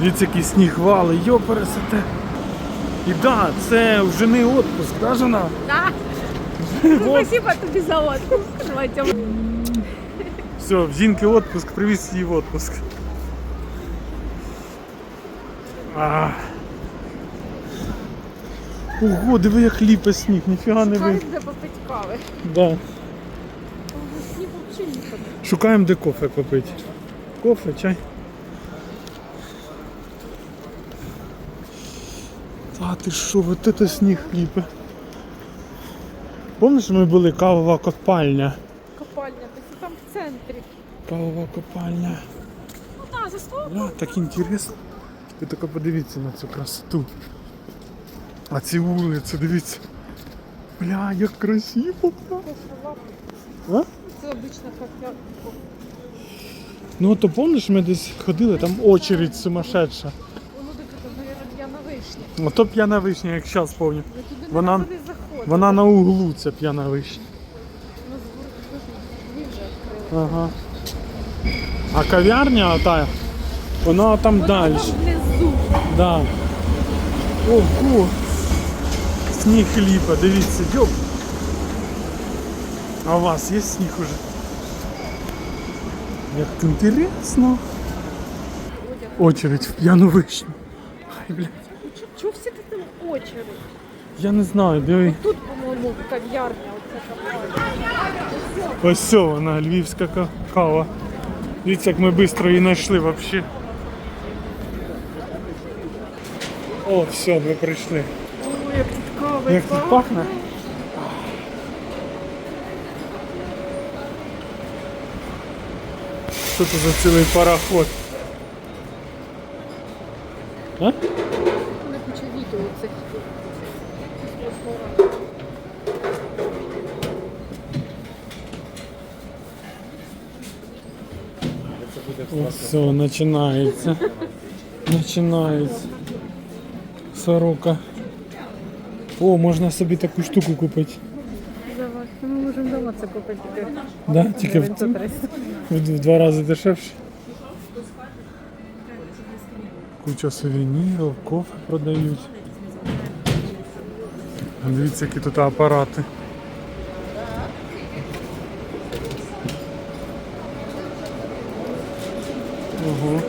Дивіться, який сніг вали, йо пересете. І да, це вже не отпуск, да, жена? Да. Ну, спасибо тобі за отпуск. Давайте. Все, в жінки отпуск, привіз її в отпуск. А. Ого, диви, як ліпе сніг, ніфіга не ви. Хай де попить кави. Да. Сніг взагалі не. Шукаємо, де кофе попити. Кофе, чай. Та ти що, вот это сніг ліпе. Помниш, ми були кавова копальня? Копальня, десь там в центрі. Кавова копальня. Ну так, за. Бля, так інтересно. Ви тільки подивіться на цю красоту. А ці вулиці, дивіться. Бля, як красиво. А? Це обично як я. Ну то помниш, ми десь ходили, там очередь сумасшедша. на вишні. Ото п'яна вишня, як зараз пам'ятаю. Я туди Вона- не туди заходила. Вона на углу, ця п'яна вишня. Ну, з- дві вже відкрили. Ага. А кав'ярня ота, вона там Вона далі. там внизу. Да. Ого. Сніг ліпа, дивіться, йоп. А у вас є сніг уже? Як інтересно. Очередь в п'яну вишню. Ай, блядь. Чо- Чого всі тут там очередь? Я не знаю, диви. Тут, по-моєму, кав'ярня, оце кав'ярня. Ось все вона, львівська ка- кава. Дивіться, як ми швидко її знайшли взагалі. О, все, ми прийшли. Ой, як тут кава. Як тут пахне? Що це за цілий пароход? А? Все, починається. Починається. Сорока. О, можна собі таку штуку купити. Давай, ми можемо вдома це купити. Да? Тільки в, гривень за 300. в, в два рази дешевше. Куча сувенірів, кофе продають. Дивіться, які тут апарати. Ого.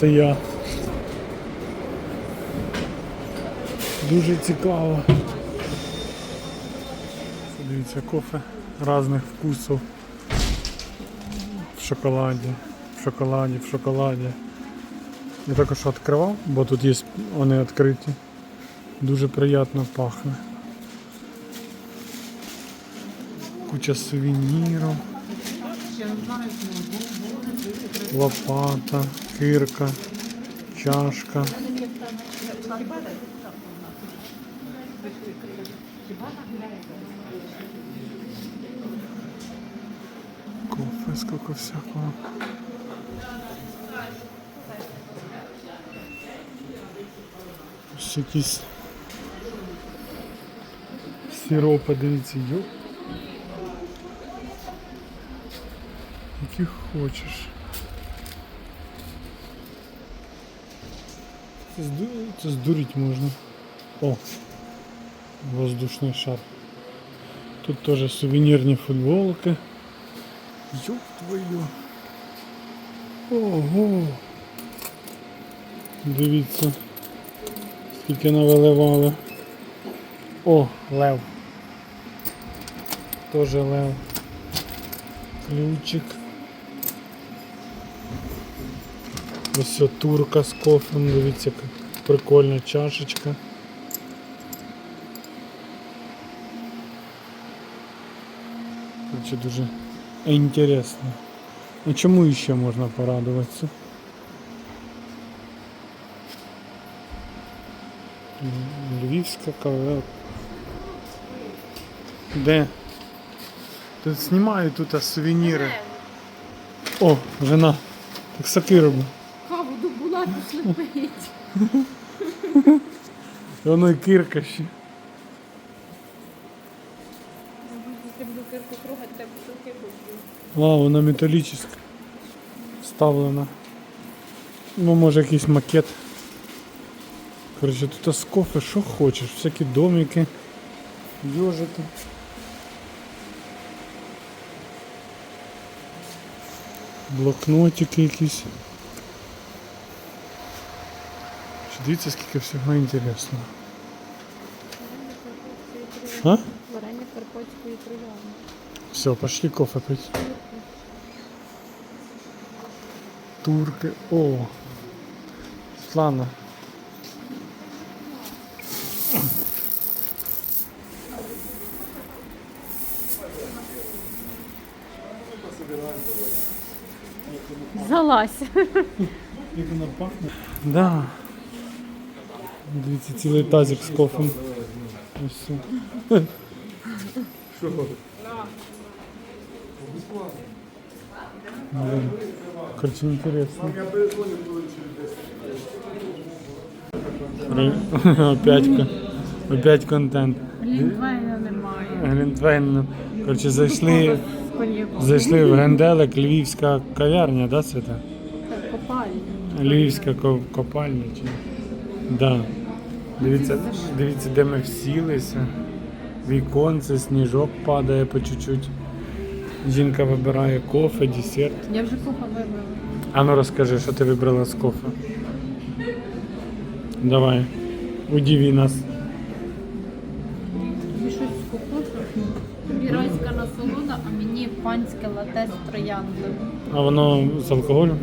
Це я. Дуже цікаво. Дивіться, кофе різних вкусів. В шоколаді, в шоколаді, в шоколаді. Я також відкривав, бо тут є вони відкриті. Дуже приємно пахне. Куча сувенірів. Лопата, кирка, чашка. Кофе, сколько всякого. Ось якісь сиропи, дивіться, йоп. Які хочеш. Це, зду... Це здурить можна. О! Воздушний шар. Тут теж сувенірні футболки. Ёб твою. Ого! Дивіться, скільки навиливали. О, лев. Тоже лев. Ключик. Ось турка з кофем, дивіться, яка прикольна чашечка. Короче, дуже інтересно. А чому ще можна порадуватися? Львівська кава. Де? Тут знімаю тут сувеніри. О, жена. Так саки роби. До була слепить. І Воно і кирка ще. Буду кирку. А, вона металічна. Вставлена. Ну, може якийсь макет. Коротше, тут з кофе, що хочеш, всякі домики, йожики. Блокнотики якісь. Дивіться, скільки всього інтересного. А? Варення карпатської троянди. Все, пошли кофе пить. Турки. О. Слана. Залазь. Як вона пахне? Да. Дивіться, цілий тазик з кофем. Ось все. Блин. Короче, интересно. Опять, опять контент. Лінтвейна немає. Глінтвейн. Короче, зайшли, зайшли в Генделик, львівська кав'ярня, да, Свята? Копальня. Львівська копальня чи. Да. Дивіться, дивіться, де ми всілися. Віконце, сніжок падає по чуть-чуть. Жінка вибирає кофе, десерт. Я вже купа вибила. А ну розкажи, що ти вибрала з кофе. Давай. Удиви нас. Щось кокосу. Насолода, а мені панське лате з трояндою. А воно з алкоголем?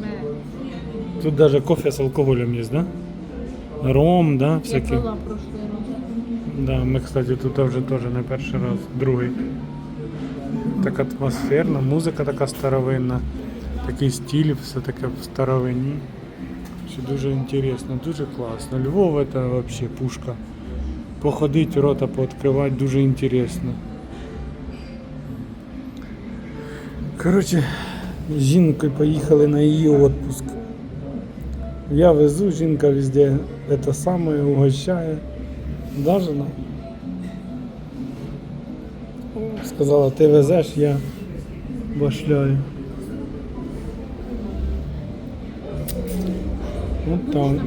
Ме. Тут даже кофе з алкоголем є, да? Ром, да, Я всякий. пила прошлий раз. Да, ми, кстати, тут вже теж не перший раз, другий. Так атмосферно, музика така старовинна, такий стиль, все таке в старовині. Все дуже інтересно, дуже класно. Львов це взагалі пушка. Походить, рота пооткривати дуже інтересно. Коротше, з жінкою поїхали на її відпуск. Я везу, жінка везде це саме угощає. Да, жена? Сказала, ти везеш, я башляю. От там.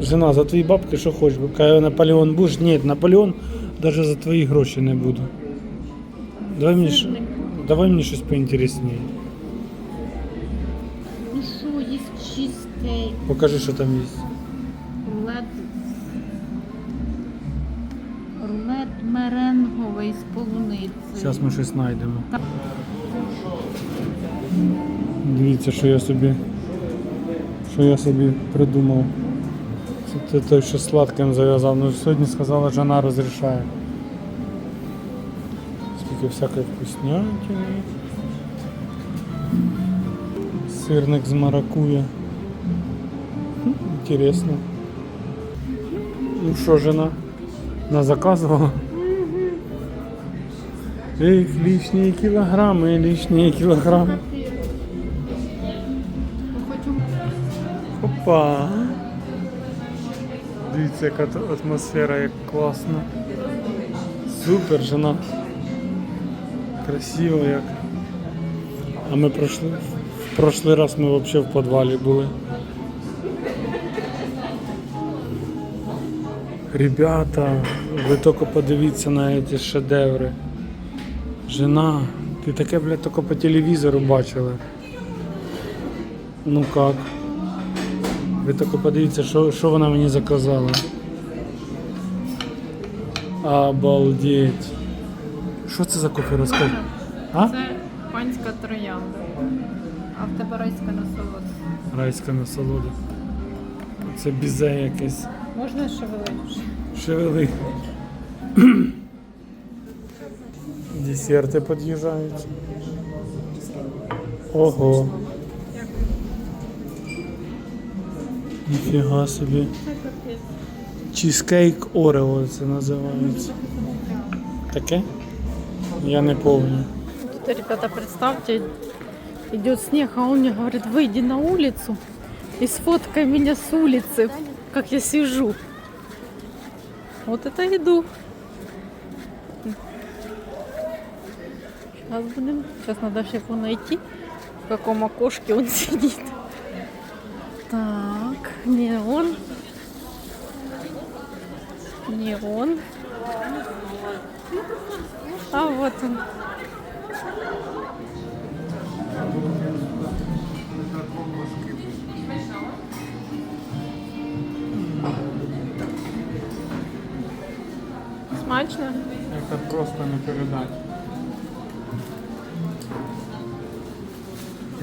Жена, за твої бабки що хочеш? Каже, Наполеон будеш? Ні, Наполеон навіть за твої гроші не буду. Давай мені, щ- давай мені щось поінтересніше. Ну що, є чизкейк, Покажи, що там є. Меренговий з полуницею. Зараз ми щось знайдемо. Дивіться, що я собі. Що я собі придумав. Це той, що сладким зав'язав. Ну сьогодні сказала, жена розрішає. Скільки всякої вкуснятини. Сирник з маракуя. Інтересно. Ну що, жена? Назаказувала? Эх, лишние килограммы, лишние килограммы. Хочу Опа. Дивіться, яка тут атмосфера, як класно. Супер, жена. Красиво як. А ми пройшли. В прошлий раз ми взагалі в підвалі були. Ребята, ви тільки подивіться на ці шедеври. Жена, ти таке, блядь, тільки по телевізору бачила. Ну как? Ви тільки подивіться, що, що вона мені заказала. Обалдеть. Що це за кофе розкажи? А? Це панська троянда. А в тебе райська насолода. Райська насолода. Це бізе якесь. Можна шевелити? Шевели. Десерти під'їжджають. Ого. Ніфіга собі. Чізкейк Орео це називається. Таке? Я не помню. Тут, ребята, представьте, идет снег, а он мне говорит, выйди на улицу и сфоткай меня с улицы, как я сижу. Вот это иду. Сейчас будем, сейчас надо его найти, в каком окошке он сидит. Так, не он. Не он. А вот он. Смачно? Це просто не передати.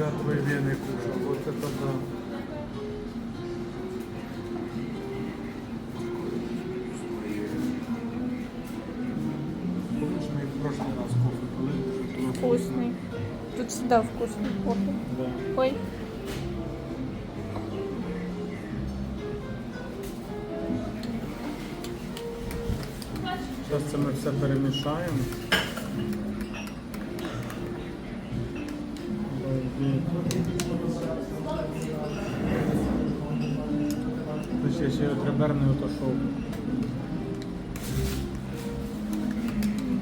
Я твої вени кушав, вот это да. Помнишь, ми в прошлый раз кофе пили? Вкусный. Тут всегда вкусный кофе. Да. Ой. Зараз це ми все перемішаємо. Ще ще отреберний ото шоу.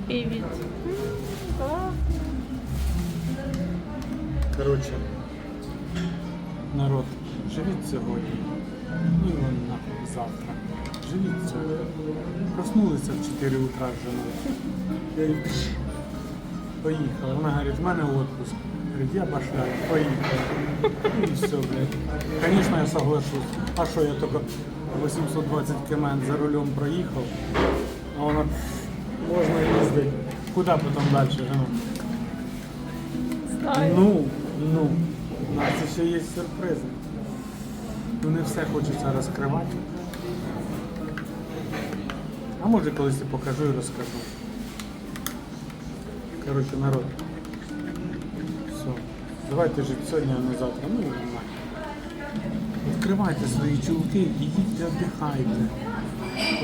Привет. Коротше, народ, живіть сьогодні. Ну і вон нахуй завтра. Живіть сьогодні. Проснулися в 4 утра женою. Я. Вона говорить, в мене отпуск. Я башляю, поїхала. Ну І все, блядь. Звісно, я соглашусь. А що, я тільки 820 км за рулем проїхав, а вона можна їздити. Куди потім далі, жена? Знаю. Ну, ну, у нас ще є сюрпризи. Ну не все хочеться розкривати. А може колись і покажу і розкажу. Коротше, народ. Давайте жити сьогодні, а не завтра. Ну і. Відкривайте свої чулки і їдьте віддихайте.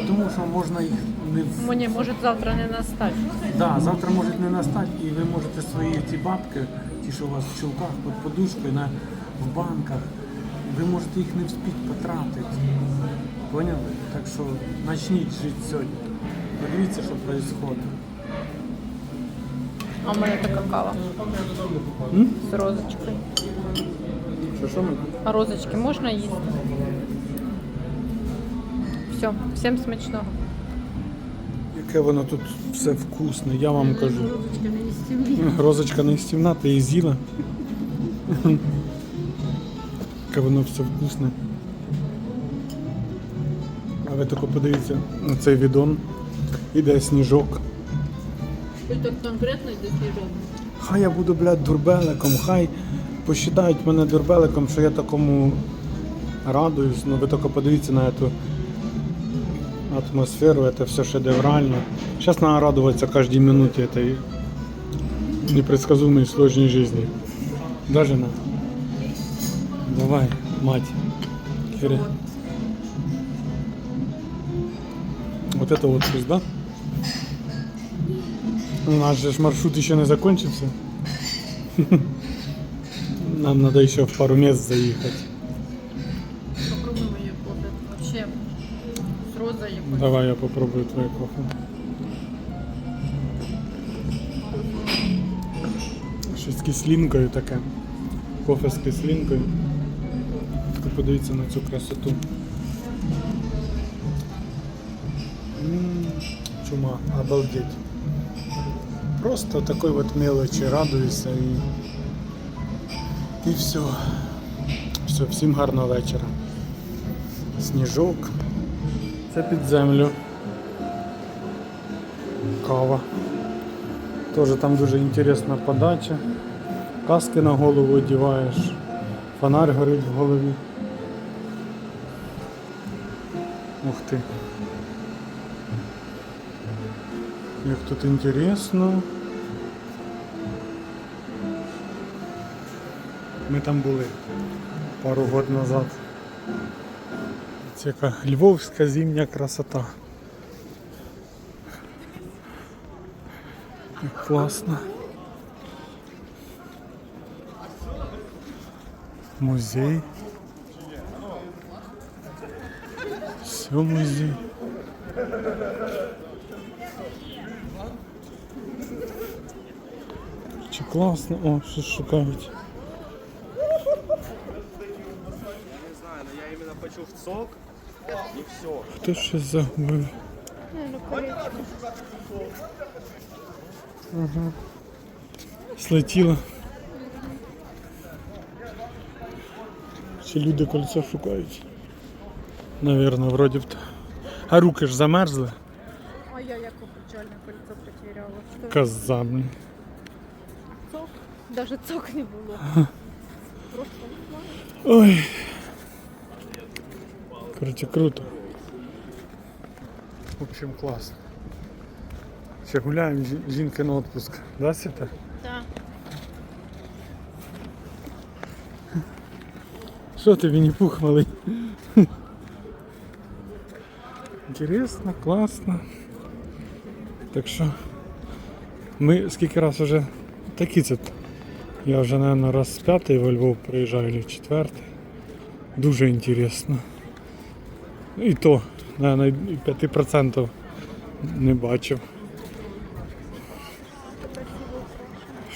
Тому що можна їх не в Мені може завтра не настати. Да, завтра може не настати, і ви можете свої ці бабки, ті, що у вас в чулках, під подушкою, на, в банках, ви можете їх не вспіть потратити. Поняли? Так що почніть жити сьогодні. Подивіться, що відбувається. А в мене така кава М? з розочкою. Що, що ми? А розочки можна їсти? Все, всім смачного. Яке воно тут все вкусне, я вам кажу. Розочка не стівна, ти її з'їла. Яке воно все вкусне. А ви тільки подивіться на цей відон. Іде сніжок. Хай я буду, блядь, дурбеликом, хай посчитають мене дурбеликом, що я такому радуюсь. Ну ви тільки подивіться на цю атмосферу, це все шедеврально. Зараз треба радуватися кожній минуті этой непредсказуемой сложной жизни. Да, жена? Давай, мать. Фери. Вот это вот пусть, да? У нас же ж маршрут еще не закончился. Нам надо еще в пару мест заехать. Попробуй моє кофе. Вообще з розою. Давай я попробую твое кофе. Щось з кислинкою таке. Кофе з кислинкою. Тільки подивіться на цю красоту. М, Чума, обалдеть. Просто такой вот мелочи радуюся і, і все. Все, всім гарного вечора. Сніжок. Це під землю. Кава. Тоже там дуже інтересна подача. Каски на голову одіваєш. Фонарь горить в голові. Ух ти. Як тут інтересно. Ми там були пару років назад. Це львовська зимня красота. Як Класно. Музей. Все музей. Чи класно? О, щось шукають. Не знаю, но я именно почув сок и все. Хто щось загубив? Ага. Слетіло. Чи люди кольцо шукають? Наверно, вроді б. то. А руки ж замерзли? А я як печальне кольцо потеряла. Що? Цок? Даже цок не було. Просто Ой. Короче, круто. В общем, класно. Ще гуляємо, жі- жінки на отпуск. Да, Свята? Так. Що ти, Вінні-Пух малий? Інтересно, класно. Так що ми скільки раз вже такі це. Я вже, мабуть, раз з п'ятий во Львов приїжджаю, чи четвертий. Дуже інтересно. І то, мабуть, і 5% не бачив.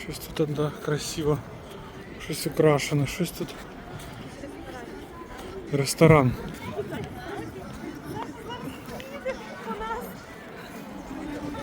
Щось тут да, красиво. Щось украшено, щось тут. Ресторан.